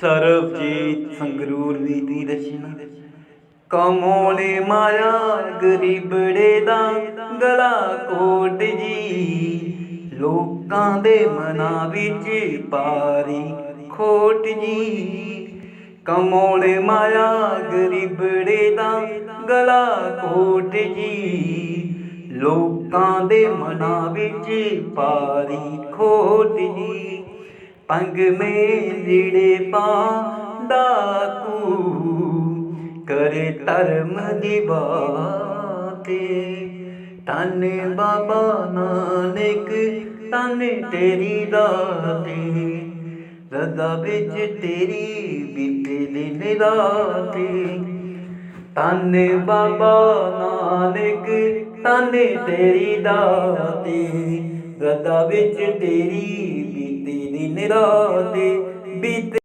ਸਰਬਜੀਤ ਸੰਗਰੂਰ ਦੀ ਦੀ ਰਚਨਾ ਕਮੋਲੇ ਮਾਇਆ ਗਰੀਬੜੇ ਦਾ ਗਲਾ ਕੋਟ ਜੀ। ਲੋਕਾਂ ਦੇ ਮਨਾਂ ਵਿੱਚ ਪਾਰੀ ਖੋਟ ਜੀ। ਕਮੋਲੇ ਮਾਇਆ ਗਰੀਬੜੇ ਦਾ ਗਲਾ ਕੋਟ ਜੀ। ਲੋਕਾਂ ਦੇ ਮਨਾਂ ਵਿੱਚ ਪਾਰੀ ਖੋਟ ਜੀ। ਪੰਗ ਮੇ ਲੀੜੇ ਪਾਂਦਾ ਕੂ ਕਰੇ ਧਰਮ ਦੀ ਬਾਤੇ। ਤਨ ਬਾਬਾ ਨਾਨਕ ਤਨ ਤੇਰੀ ਦਾਤੇ। ਰਦਾ ਵਿੱਚ ਤੇਰੀ ਬੀਤੇ ਦਿਨ ਰਾਤੇ। ਤਨ ਬਾਬਾ ਨਾਨਕ ਤਨ ਤੇਰੀ ਦਾਤੇ। ਰਦਾ ਵਿੱਚ ਤੇਰੀ ਬੀਤੇ ਦਿਨ ਰਾਤੇ ਬੀਤੇ